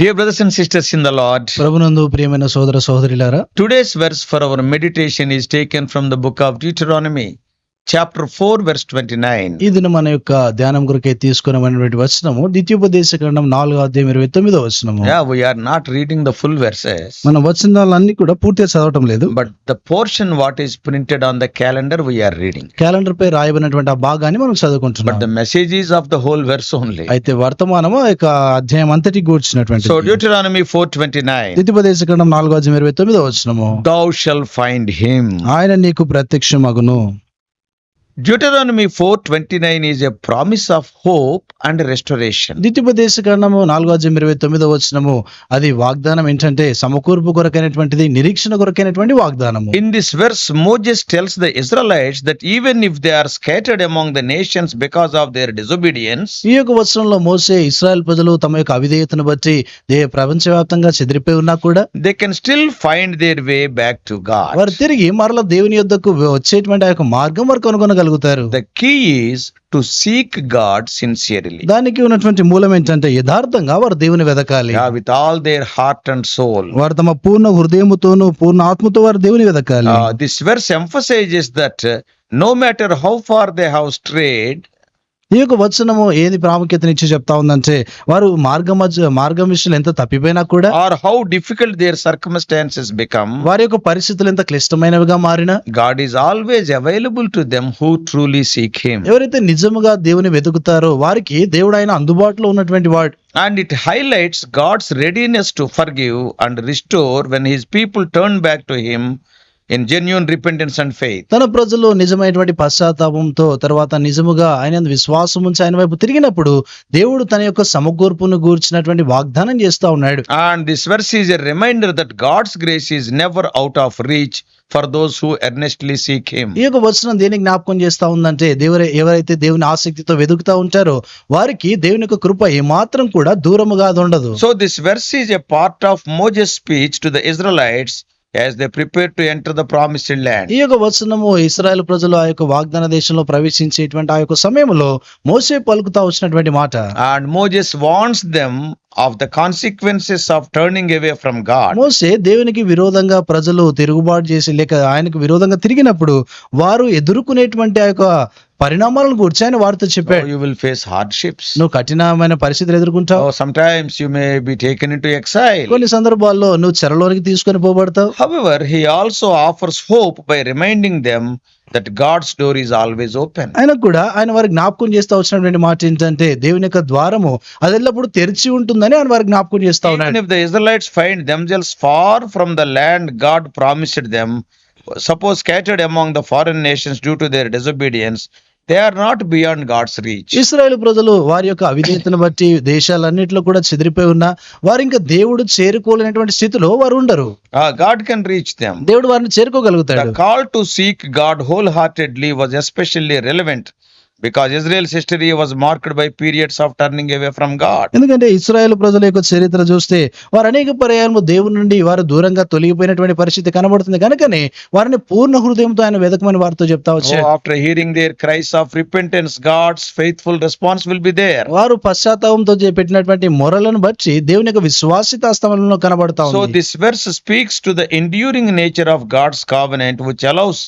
Dear brothers and sisters in the Lord, ప్రభునందు ప్రియమైన సోదర సోదరిలారా today's verse for our meditation is taken from the book of Deuteronomy, Chapter 4, verse 29. ఈ దిన మన యొక్క ధ్యానం కొరకే తీసుకున్నటువంటి వచనము ద్వితీయోపదేశ ఖండం నాలుగో అధ్యాయం ఇరవై తొమ్మిదో వచనము Yeah, we are not reading the full verses, మన వచనాలన్నీ కూడా పూర్తిగా చదవటం లేదు but the portion what is printed on the calendar we are reading. Calendar పై రాయబడినటువంటి ఆ భాగాన్ని మనం చదువుకుంటున్నాం the message is of the whole verse only. అయితే వర్తమానము యొక్క అధ్యాయం అంతటి కూర్చున్నటువంటి So Deuteronomy 4:29, ద్వితీయోపదేశ ఖండం నాలుగో అధ్యాయం ఇరవై తొమ్మిదో వచనము thou shall find him. ఆయన నీకు ప్రత్యక్షమగును Deuteronomy four twenty nine is a promise of hope and restoration దిత్యపదేశ గణము నాలుగో అధ్యయం ఇరవై తొమ్మిదో వచ్చినము అది వాగ్దానం ఏంటంటే సమకూర్పు కొరకైనటువంటిది నిరీక్షణ కొరకైనటువంటి వాగ్దానం in this verse Moses tells the Israelites that even if they are scattered among the nations because of their disobedience ఈ యొక్క వచనంలో మోసే ఇస్రాయల్ ప్రజలు తమ యొక్క అవిధేయతను బట్టి దే ప్రపంచవ్యాప్తంగా చెదిరిపోయి ఉన్నా కూడా they can still find their way back to God వారు తిరిగి మరల దేవుని యొద్దకు వచ్చేటువంటి ఆ యొక్క మార్గం వరకు కనుగొనగా పొందగలుగుతారు the key to seek God sincerely దానికి ఉన్నటువంటి మూలం ఏంటంటే యథార్థంగా వారు దేవుని వెదకాలి. With all their heart and soul వారు తమ పూర్ణ హృదయముతోను పూర్ణ ఆత్మతో వారు దేవుని వెదకాలి. This verse emphasize that no matter how far they how strayed ఈ యొక్క వచనము ఏది ప్రాముఖ్యతనిచ్చి చెప్తా ఉందంటే వారు మార్గం మార్గం విషయంలో ఎంత తప్పిపోయినా కూడా or how difficult their circumstances become వారి యొక్క పరిస్థితులు ఎంత క్లిష్టమైనవిగా మారిన God is always available to them who truly seek him ఎవరైతే నిజముగా దేవుని వెతుకుతారో వారికి దేవుడు ఆయన అందుబాటులో ఉన్నటువంటి వాడు. And it highlights God's readiness to forgive and restore when his people turn back to in genuine repentance and faith తన ప్రజలు నిజమైనటువంటి పశ్చాత్తాపంతో తర్వాత నిజముగా ఆయన విశ్వాసం ఉంచి ఆయన వైపు తిరిగినప్పుడు దేవుడు తన యొక్క సమకూర్పును గూర్చినటువంటి వాగ్దానం చేస్తా ఉన్నాడు. And this verse is a reminder that God's grace is never out of reach for those who earnestly seek him ఈ యొక్క వచనం దేని జ్ఞాపకం చేస్తా ఉందంటే దేవుడు ఎవరైతే దేవుని ఆసక్తితో వెదుకుతా ఉంటారో వారికి దేవుని యొక్క కృప ఏ మాత్రం కూడా దూరము కాదు ఉండదు so this verse is a part of Moses speech to the Israelites as they prepare to enter the promised land. ఈ యొక్క వచనము ఇస్రాయల్ ప్రజలు ఆ యొక్క వాగ్దాన దేశంలో ప్రవేశించేటువంటి ఆ యొక్క సమయంలో మోసే పలుకుతా వచ్చినటువంటి మాట And Moses warns them of the consequences of turning away from God. మోసే దేవునికి విరోధంగా ప్రజలు తిరుగుబాటు చేసి లేక ఆయనకు విరోధంగా తిరిగినప్పుడు వారు ఎదుర్కొనేటువంటి ఆ యొక్క పరిణామాలను గురించి ఆయన వారితో చెప్పాడు you will face hardships. నువ్వు కఠినమైన పరిస్థితులు ఎదుర్కొంటావు Oh, sometimes you may be taken into exile. కొన్ని సందర్భాల్లో నువ్వు చెరలోనికి తీసుకొని పోబడతావు However, he also offers hope by reminding them that God's door is always open. ఆయన కూడా ఆయన వారికి జ్ఞాపకం చేస్తా వచ్చినటువంటి మాట ఏంటంటే దేవుని యొక్క ద్వారము అది ఎల్లప్పుడు తెరిచి ఉంటుందని ఆయన వారికి జ్ఞాపకం చేస్తా ఉన్నాడు if the Israelites find themselves far from the land God promised them, suppose scattered among the foreign nations due to their disobedience, they are not beyond God's reach Israel ప్రజలు వారి యొక్క అవినీతిని బట్టి దేశాలన్నింటిలో కూడా చెదిరిపోయి ఉన్నా వారు ఇంకా దేవుడు చేరుకోలేనటువంటి స్థితిలో వారు ఉండరు. గాడ్ కెన్ రీచ్ దెమ్ దేవుడు వారిని చేరుకోగలుగుతాడు. Call to seek God wholeheartedly was especially relevant because Israel's history was marked by periods of turning away from God ఎందుకంటే ఇస్రాయల్ ప్రజల యొక్క చరిత్ర చూస్తే వారు అనేక పర్యాయము దేవుడి నుండి వారు దూరంగా తొలిగిపోయినటువంటి పరిస్థితి కనబడుతుంది. కనుకనే వారిని పూర్ణ హృదయంతో ఆయన వెతకమని వారితో చెప్తా వచ్చి after hearing their cries of repentance God's faithful response will be there వారు పశ్చాత్తాపంతో పెట్టినటువంటి మొరలను బట్టి దేవుని యొక్క విశ్వాసిత అస్తమలను కనబడతాం so this verse speaks to the enduring nature of God's covenant which allows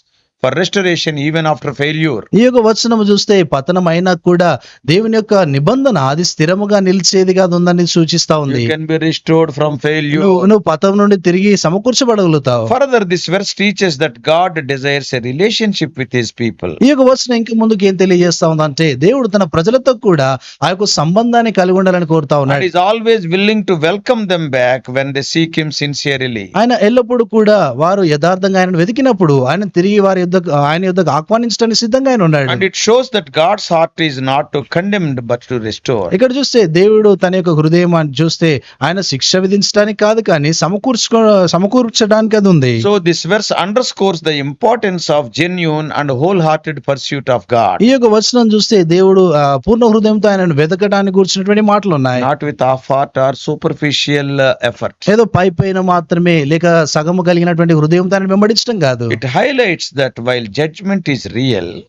for restoration even after failure ఈ యొక్క వచనం చూస్తే పతనం అయినా కూడా దేవుని యొక్క నిబంధన అది స్థిరముగా నిలిచేది కాదు ఉందని సూచిస్తా ఉంది. Can be restored from failure నువ్వు పతం నుండి తిరిగి సమకూర్చబడగలుగుతావు. Further this verse teachers that God desires a relationship with his people ఈ యొక్క వచనం ఇంకా ముందుకు ఏం తెలియజేస్తా ఉందంటే దేవుడు తన ప్రజలతో కూడా ఆ యొక్క సంబంధాన్ని కలిగి ఉండాలని కోరుతా ఉన్నాడు. Is always willing to welcome them back when they seek him sincerely ఆయన ఎల్లప్పుడు కూడా వారు యథార్థంగా ఆయన వెతికినప్పుడు ఆయన తిరిగి వారి ఆయన యుద్ధకు ఆహ్వానించడానికి సిద్ధంగా ఆయన ఉన్నాడు. It shows that God's heart is not to condemned but to restore ఇక్కడ చూస్తే దేవుడు తన యొక్క హృదయం అని చూస్తే ఆయన శిక్ష విధించడానికి కాదు కానీ సమకూర్చు సమకూర్చడానికి అది ఉంది. So this verse underscores the importance of genuine and wholehearted pursuit of God ఈ యొక్క వర్షం చూస్తే దేవుడు పూర్ణ హృదయంతో ఆయనను వెతకడానికి కూర్చున్నటువంటి మాటలు ఉన్నాయి. Not with of heart or superficial effort ఏదో పై పైన మాత్రమే లేక సగము కలిగినటువంటి హృదయంతో ఆయన వెంబడించడం కాదు. It highlights that while judgment is real,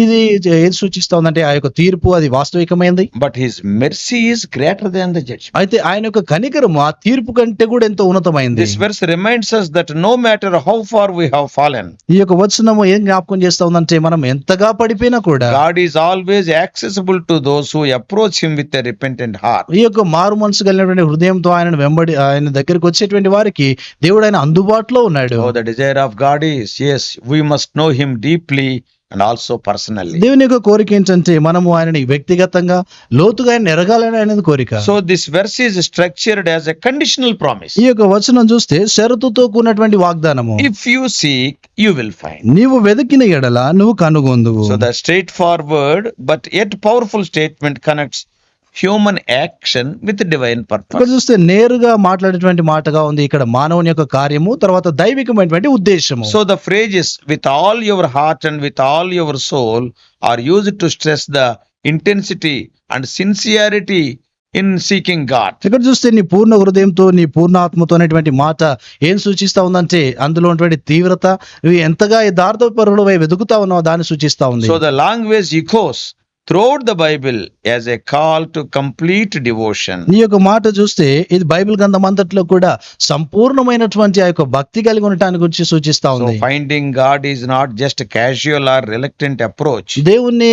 ఇది ఏది సూచిస్తుంది అంటే ఆ యొక్క తీర్పు అది వాస్తవికమైంది. But his mercy greater than the judge అయితే ఆయన యొక్క కనికరం ఆ తీర్పు కంటే కూడా ఎంతో ఉన్నతమైంది. This reminds that no matter how far we have fallen ఈ యొక్క వచనము ఏం జ్ఞాపకం చేస్తా ఉందంటే మనం ఎంతగా పడిపోయినా కూడా God is always accessible to those who approach him with a repentant heart ఈ యొక్క మారు మనసు కలిగినటువంటి హృదయంతో ఆయన వెంబడి ఆయన దగ్గరికి వచ్చేటువంటి వారికి దేవుడు ఆయన అందుబాటులో ఉన్నాడు. The desire of God is yes we must know him deeply. And also personal దేవుని యొక్క కోరిక ఏంటంటే మనము ఆయనని వ్యక్తిగతంగా లోతుగా ఆయన ఎరగాలని అనేది కోరిక. So this verse is structured as a conditional promise ఈ యొక్క వచనం చూస్తే షరతుతో కూడినటువంటి వాగ్దానము. If you seek you will find నీవు వెదకిన ఎడల నువ్వు కనుగొందు so the straightforward but at powerful statement connects human action with divine purpose చూస్తే నేరుగా మాట్లాడేటువంటి మాటగా ఉంది ఇక్కడ మానవుని యొక్క కార్యము తర్వాత దైవికమైనటువంటి ఉద్దేశం so the phrases with all your heart and with all your soul are use to stress the intensity and sincerity in seeking God ఇక్కడ చూస్తే నీ పూర్ణ హృదయంతో నీ పూర్ణ ఆత్మతో అనేటువంటి మాట ఏం సూచిస్తా ఉందంటే అందులో ఉన్నటువంటి తీవ్రత ఎంతగా దార్థపరుడు వై వెతుకుతా ఉన్నావు దాన్ని సూచిస్తా ఉంది. So the language echoes throughout the Bible as a call to complete devotion నీ యొక్క మాట చూస్తే ఇది బైబిల్ గ్రంథం అంతట్లో కూడా సంపూర్ణమైనటువంటి ఆ యొక్క భక్తి కలిగి ఉండటానికి గురించి సూచిస్తా ఉంది. Finding God is not just casual or reluctant approach దేవుణ్ణి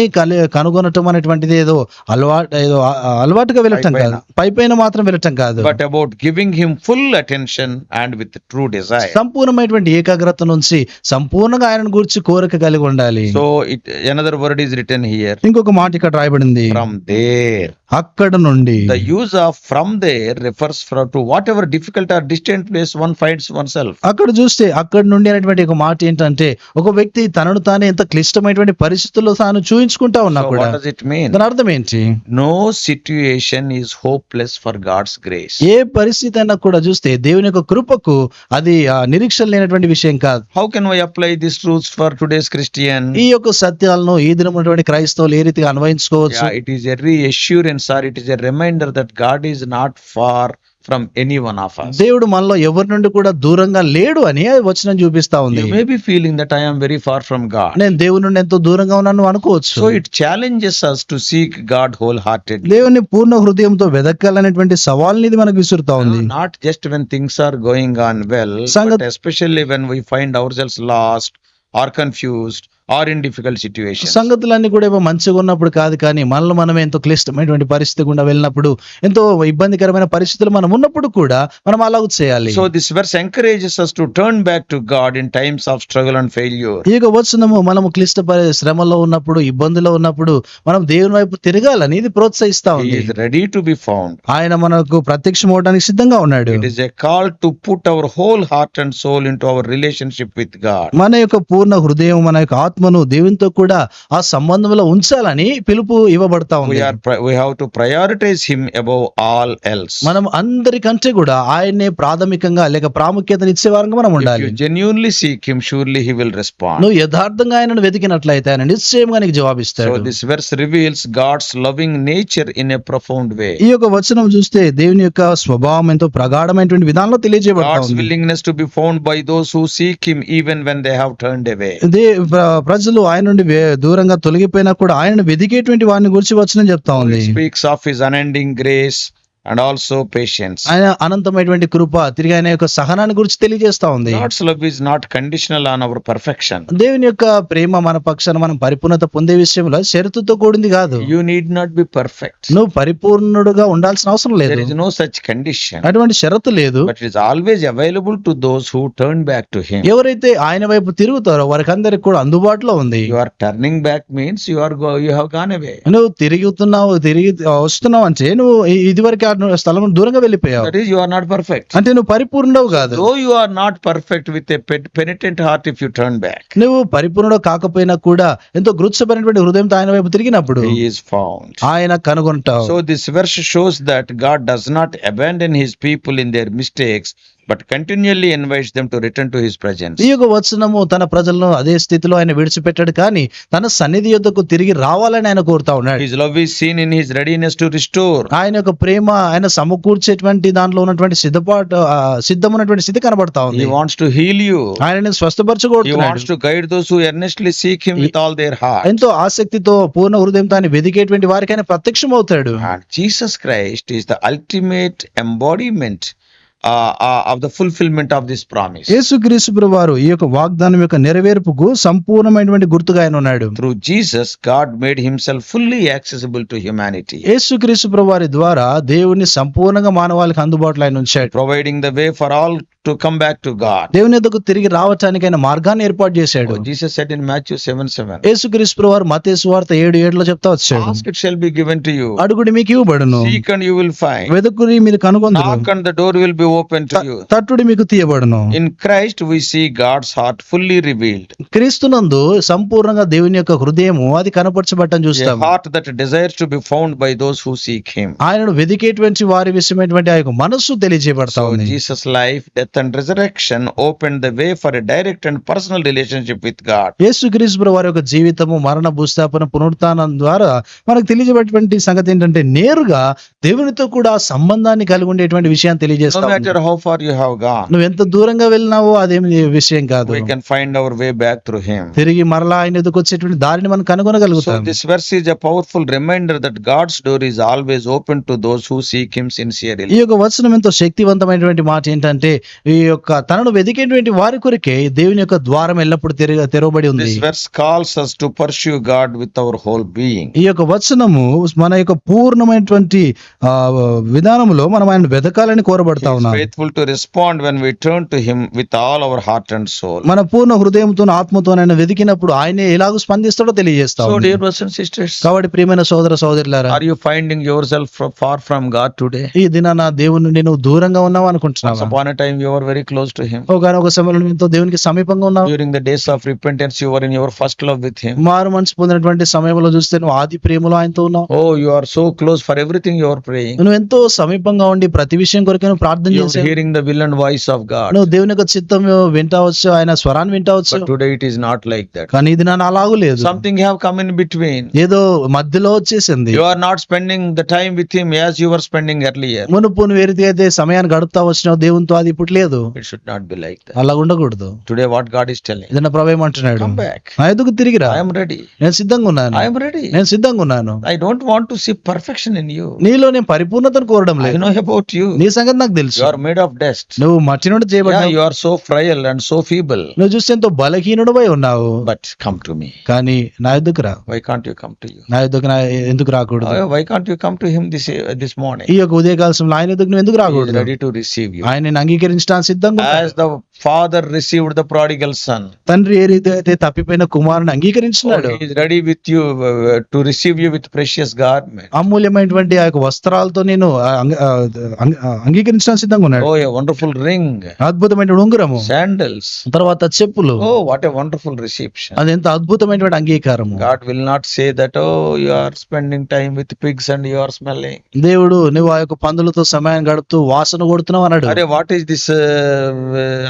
కనుగొనటం అనేటువంటిది ఏదో అలవాటు ఏదో అలవాటుగా వెళ్ళటం కాదు. పైపైన మాత్రం వెళ్ళటం కాదు. But about giving him full attention and with true desire సంపూర్ణమైనటువంటి ఏకాగ్రత నుంచి సంపూర్ణంగా ఆయన గురించి కోరిక కలిగి ఉండాలి. So it another word is return here ఇంకొక మాట ఇక్కడ రాయబడింది. ఫ్రమ్ దేర్ అక్కడ నుండి. The use of from there refers from to whatever difficult or distant place one fights oneself అక్కడ చూస్తే అక్కడ నుండి అనేటువంటి ఒక మాట ఏంటంటే ఒక వ్యక్తి తనను తానే ఎంత క్లిష్టమైనటువంటి పరిస్థితుల్లో తాను చూపించుకుంటా ఉన్నా కూడా దాని అర్థం ఏంటి? No situation is plus for God's grace ఏ పరిస్థితి అయినా కూడా చూస్తే దేవుని యొక్క కృపకు అది నిరీక్షణ లేనటువంటి విషయం కాదు. How can why apply this rules for today's Christian ఈ యొక్క సత్యాలను ఈ దినం క్రైస్తవులు ఏ రీతిగా అనుభవించుకోవచ్చు it is a reassurance sir it is a reminder that God is not far from any one of దేవుడు మనలో ఎవరి నుండి కూడా దూరంగా లేడు అని వచ్చిన చూపిస్తా ఉంది. Maybe feeling that I'm very far from God నేను దేవుడి నుండి ఎంతో దూరంగా ఉన్నాను అనుకోవచ్చు. So it challenges us to seek God wholehearted దేవుని పూర్ణ హృదయంతో వెదక్కాలనేటువంటి సవాల్ ఇది మనకు విసురుతా ఉంది. Not just when things are going on well especially when we find ourselves lost or confused or in difficult situations. సంగతులన్నీ కూడా ఏమో మంచిగా ఉన్నప్పుడు కాదు కానీ మనలో మనం ఎంతో క్లిష్టమైనటువంటి పరిస్థితి గుండా వెళ్ళినప్పుడు ఎంతో ఇబ్బందికరమైన పరిస్థితులు మనం ఉన్నప్పుడు కూడా మనం అలాగ చేయాలి So this verse encourages us to turn back to God in times of struggle and failure. ఈ వచనము మనము క్లిష్ట శ్రమలో ఉన్నప్పుడు ఇబ్బందులో ఉన్నప్పుడు మనం దేవుని వైపు తిరగాలని ఇది ప్రోత్సహిస్తా ఉంది ready to be found. ఆయన మనకు ప్రత్యక్షం అవడానికి సిద్ధంగా ఉన్నాడు It is a call to put our whole heart and soul into our relationship with God. మన యొక్క పూర్ణ హృదయం మన యొక్క ఆత్మను దేవునితో కూడా ఆ సంబంధంలో ఉంచాలని పిలుపు ఇవ్వబడతా ఉంది. హిమ్ ఆల్ ఎల్స్ మనం అందరికంటే కూడా ఆయన్నే ప్రాథమికంగా లేక ప్రాముఖ్యతను ఇచ్చే వారంగా మనం ఉండాలి. Genuinely seek him surely he will respond నువ్వు యథార్థంగా ఆయనను వెతికినట్లయితే ఆయన నిశ్చయంగా నీకు జవాబిస్తాడు. This verse reveals God's loving nature in a profound way ఈ యొక్క వచనం చూస్తే దేవుని యొక్క స్వభావం ఎంతో ప్రగాఢమైనటువంటి విధానంలో తెలియజేయబడుతుంది God's willingness to be found by those who seek him even when they have turned away ప్రజలు ఆయన నుండి దూరంగా తొలగిపోయినా కూడా ఆయన వెదికేటువంటి వారిని గురించి వచ్చిన చెప్తా ఉంది. Speaks of His unending grace and also patience ఆయన అనంతమైనటువంటి కృప తిరిగి ఆయన యొక్క సహనాన్ని గురించి తెలియజేస్తా ఉంది. God's love is not conditional on our perfection దేవుని యొక్క ప్రేమ మన పక్షాన మనం పరిపూర్ణత పొందే విషయంలో షరతుతో కూడింది కాదు. You need not be perfect నువ్వు పరిపూర్ణుడుగా ఉండాల్సిన అవసరం లేదు. దేర్ నో సచ్ కండిషన్ అటువంటి షరతు లేదు. But always available to those who turn back to him ఎవరైతే ఆయన వైపు తిరుగుతారో వారికందరికి కూడా అందుబాటులో ఉంది. You are turning back means you are go you have gone away నువ్వు తిరుగుతున్నావు తిరిగి వస్తున్నావు అంటే నువ్వు ఇదివరకు స్థలం దూరంగా వెళ్ళిపోయావు. యు ఆర్ నాట్ పర్ఫెక్ట్ అంటే నువ్వు పరిపూర్ణుడవు కాదు. ఓ you are not perfect with penitent heart if you turn back నువ్వు పరిపూర్ణుడవు కాకపోయినా కూడా ఎంతో గృత్సపరినటువంటి హృదయం ఆయన వైపు తిరిగినప్పుడు ఆయన కనుగొంటావు. So this verse shows that God does not abandon his people in their mistakes but continuously invites them to return to his presence ఈ యొక్క వచనము తన ప్రజలను అదే స్థితిలో ఆయన విడిచిపెట్టాడు. కానీ తన సన్నిధి యుద్ధకు తిరిగి రావాలని ఆయన కోరుతా ఉన్నాడు. His love is seen in his readiness to restore ఆయన యొక్క ప్రేమ ఆయన సమకూర్చేటువంటి దాంట్లో ఉన్నటువంటి సిద్ధపాటు సిద్ధమైనటువంటి స్థితి కనబడతా ఉంది. He wants to heal you ఆయన స్వస్థపరచకూడదు he guide those who earnestly him with all their heart ఎంతో ఆసక్తితో పూర్ణ హృదయంతో ఆయన వెదికేటువంటి వారికి ఆయన ప్రత్యక్షమవుతాడు. Jesus Christ is the ultimate embodiment of the fulfillment of this promise యేసు క్రీస్తు ప్రభువారు ఈ యొక్క వాగ్దానం యొక్క నెరవేర్పుకు సంపూర్ణమైనటువంటి గుర్తుగా ఆయన ఉన్నాడు. Through Jesus God made himself fully accessible to humanity యేసు క్రీస్తు ద్వారా దేవుని సంపూర్ణంగా మానవాళికి అందుబాటులో ఆయన ఉంచాడు. Providing the way for all to come back to God దేవుని దగ్గరకు తిరిగి రావడానికి ఆయన మార్గాన్ని ఏర్పాటు చేశాడు. Jesus said in Matthew seven seven యేసు క్రీస్తు వారు మతేసు వార్త ఏడు ఏడులో చెప్తా వచ్చాడు. It shall be given to you అడుగుడి మీకు ఇవ్వబడును. Seek and you will find వెదుకుని మీరు కనుగొందరు. Knock and the door will be open to you తట్టుడి మీకు తీయబడును. In Christ we see God's heart fully revealed క్రీస్తునందు సంపూర్ణంగా దేవుని యొక్క హృదయము అది కనపరచబడటం చూస్తాం. Heart that desires to be found by those who seek him ఆయనను వెదికేటువంటి వారి విషయమైనటువంటి ఆ యొక్క తెలియజేయబడతా ఉంది. Jesus life death death and resurrection open the way for direct and personal relationship with God యేసు క్రీస్తు వారి యొక్క జీవితము మరణ భూస్థాపన పునరుత్నం ద్వారా మనకు తెలియజేటువంటి సంగతి ఏంటంటే నేరుగా దేవునితో కూడా సంబంధాన్ని కలిగి ఉండేటువంటి విషయం తెలియజేస్తాం హౌ ఫార్ యు హావ్ నువ్వు ఎంత దూరంగా వెళ్ళినావో అదేమి విషయం కాదు. We find our way back through him తిరిగి మరలా ఆయన ఎదుకు వచ్చేటువంటి దారిని మనం కనుగొనగలుగుతాం. So this powerful reminder that God's door is always open to those who seek him sincerely ఈ యొక్క వచనం ఎంతో శక్తివంతమైనటువంటి మాట ఏంటంటే ఈ యొక్క తనను వెతికేటువంటి వారి కొరికే దేవుని యొక్క ద్వారం ఎల్లప్పుడు తెరవబడి ఉంది. విత్ అవర్ హోల్ బీయింగ్ ఈ యొక్క వచనము మన యొక్క పూర్ణమైనటువంటి విధానంలో మనం ఆయన వెతకాలని కోరబడతా ఉన్నాం. మన పూర్ణ హృదయంతో ఆత్మతో ఆయన వెతికినప్పుడు ఆయనే ఎలాగ స్పందిస్తాడో తెలియజేస్తా కాబట్టి ప్రియమైన సోదర సోదరులారా are you finding yourself far from God today ఈ దిన నా దేవుని నేను దూరంగా ఉన్నావు అనుకుంటున్నాను your very close to him ఒక సమయంలో దేవునికి సమీపంగా ఉన్నాం during the days of repentance you in your first love with him మారు మనసు పొందినటువంటి సమయంలో చూస్తే నువ్వు ఆది ప్రేమలో ఆయనతో ఉన్నావు. ఓ you are so close for everything your praying నువ్వు ఎంతో సమీపంగా ఉండి ప్రతి విషయం కొరకు ప్రార్థన చేసావు. Hearing the will and voice of God నువ్వు దేవుని యొక్క చిత్తం వింటావచ్చు ఆయన స్వరాన్ని వింటావచ్చు. Today it is not like that కానీ ఇది నాన అలాగలేదు something have come in between ఏదో మధ్యలో వచ్చేసింది. You are not spending the time with him as you are spending early year మునుపు నువ్వు ఏరితే సమయాన్ని గడుపుతా వచ్చినావు దేవునితో అది ఇప్పుడు లేదు should not be like that. అలా ఉండకూడదు Today, what God is telling, ఏదైనా ప్రభు ఏమంటున్నాడు. నా ఎదుగు తిరిగిరా I am ready. నేను సిద్ధంగా ఉన్నాను am ready. నేను సిద్ధంగా ఉన్నాను I don't want to see perfection in you. నీలో నేను పరిపూర్ణతను కోరడం లేదు know about you. నీ సంగతి నాకు తెలుసు You are made of dust. నువ్వు మట్టి నుండి చేయబడ్డావు you are so frail and so feeble. నువ్వు చూస్తే ఎంతో బలహీనుడు ఉన్నావు But come to me. కానీ నా ఎద్దుకు రా Why can't you come to you? నా ఎద్దుకు నా ఎందుకు రాకూడదు can't you come to him this uh, this morning? ఈ యొక్క ఉదయకాలశంలో ఆయన ఎదుగు నువ్వు ఎందుకు రాకూడదు ready to receive you. ఆయన అంగీకరించడానికి సిద్ధంగా ఉన్నాడు. As the father received the prodigal son, తండ్రి ఏ రీతి అయితే తప్పిపోయిన కుమారుని అంగీకరించినాడు he is ready with you uh, to receive you with precious garment. అమూల్యమైనటువంటి ఆ యొక్క వస్త్రాలతో నేను ఆ, అంగ- ఆ, అంగ- ఆ, అంగీకరించడానికి సిద్ధంగా ఉన్నాడు Oh, a wonderful ring, అద్భుతమైన ఉంగరము sandals. తర్వాత చెప్పులు Oh, what a wonderful reception. అది ఎంత అద్భుతమైనటువంటి అంగీకారము God will not say that, oh, you are spending time with pigs and you are smelling. దేవుడు నువ్వు ఆ యొక్క పందులతో సమయం గడుపుతూ వాసన కొడుతున్నావు అన్నాడు Arey, what is this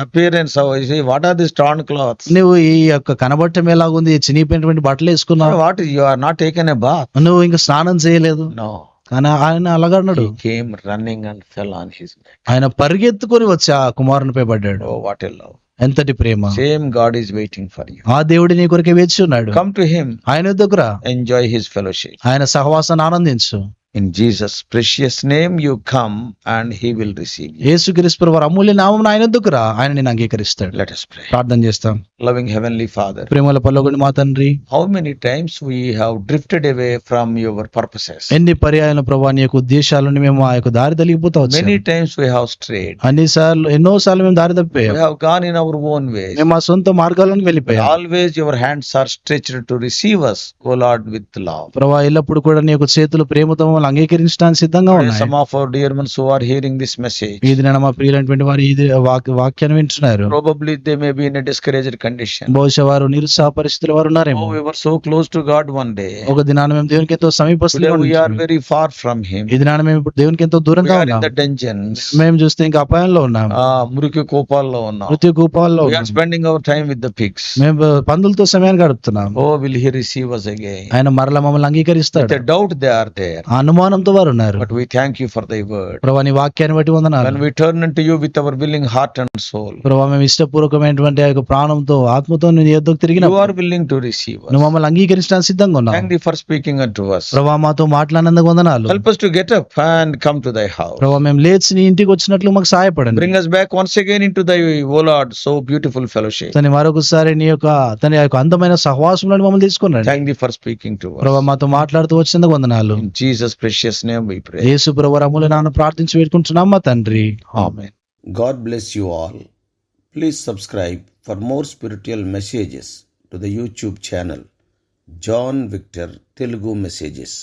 appearance what are the strong cloth నువ్వు ఈ యొక్క కనబడటం ఎలాగుంది? చినిగిపోయినటువంటి బట్టలు వేసుకున్నావు? What you are not taken a bath నువ్వు ఇంకా స్నానం చేయలేదు? కానీ ఆయన అలాగన్నాడు. Came running and fell on his ఆయన పరిగెత్తుకొని వచ్చి ఆ కుమారుని పై పడ్డాడు వాట్ ఇస్ లవ్ ఎంతటి ప్రేమ. Same God is waiting for you ఆ దేవుడి నీ కొరకే వేచి ఉన్నాడు. కమ్ టు హిమ్ ఆయన దగ్గర ఎంజాయ్ హిస్ ఫెలోషిప్ ఆయన సహవాసాన్ని ఆనందించు. In Jesus' precious name, you come and he will receive you. యేసుక్రీస్తు వారి అమూల్య నామం ఆయన దగ్గర ఆయన నేను అంగీకరిస్తాడు Let us pray. ప్రార్థన చేస్తాం Loving Heavenly Father, ప్రేమల పల్లొగని మా తండ్రి how many times we have drifted away from your purposes? ఎన్ని పర్యాయాల ప్రభా నీ యొక్క ఉద్దేశాలను మేము ఆ యొక్క దారి తొలగిపోతా వచ్చాం Many times we have strayed. అన్ని సార్లు ఎన్నో సార్లు మేము దారి We తప్పిపోయాం have gone in our own ways. మేము మా సొంత మార్గాలను వెళ్ళిపోయాం Always your hands are stretched to receive us, O Lord, with love. ప్రభా ఎల్లప్పుడు కూడా నీ యొక్క చేతులు ప్రేమతో మమ్మల్ని అంగీకరించడానికి సిద్ధంగా ఉన్నాయి dear ones who are hearing this message, ఈ దినాన మా ప్రియులైనటువంటి వారు ది- వాక్- వాక్యాన్ని వింటున్నారు they may be in a discouraged condition. బహుశా వారు నిరుత్సాహ పరిస్థితుల వారు ఉన్నారేమో Oh, we were so close to God one day. ఒక దినాన మేము దేవునికి ఎంతో we are ఉన్నాము. very far from Him. ఈ దినాన మేము ఇప్పుడు దేవునికి ఎంతో దూరంగా ఉన్నాం the dungeons. మేము చూస్తే ఇంకా అపాయంలో ఉన్నాం ఆ మురికి కూపాల్లో ఉన్నాం మృత్యు కూపాల్లో are ఉన్నాం spending our time with the pigs మేము పందులతో సమయాన్ని గడుపుతున్నాం oh will he receive us again ఆయన మరలా మమ్మల్ని అంగీకరిస్తాడు doubt they are there ఆ అనుమానంతో వారు ఉన్నారు. Thank you for thy word ప్రభు వాక్యాన్ని బట్టి వందనాలు. We turn to with our willing heart and soul ప్రభు ఆ యొక్క ప్రాణంతో ఆత్మతో తిరిగిన యు ఆర్ రిసీవ్ మమ్మల్ని అంగీకరించడానికి సిద్ధంగా ఉన్నావు. Thank for speaking and to us. ప్రభు మాతో మాట్లాడినందుకు get and come to thy house ప్రభు మేము లేచి నీ ఇంటికి వచ్చినట్లు మాకు సహాయపడండి. Bring back once again so beautiful fellowship తని మరొకసారి నీ యొక్క తన యొక్క అందమైన సహవాసంలో మమ్మల్ని తీసుకున్నాడు thank you speaking to us. మాట్లాడుతూ వచ్చినందుకు వందనాలు. Jesus precious name we pray యేసు ప్రవరములో ప్రార్థించి వేడుకుంటున్నాం మా తండ్రి? ఆమేన్. God bless you all please subscribe for more spiritual messages to the YouTube channel John Victor Telugu messages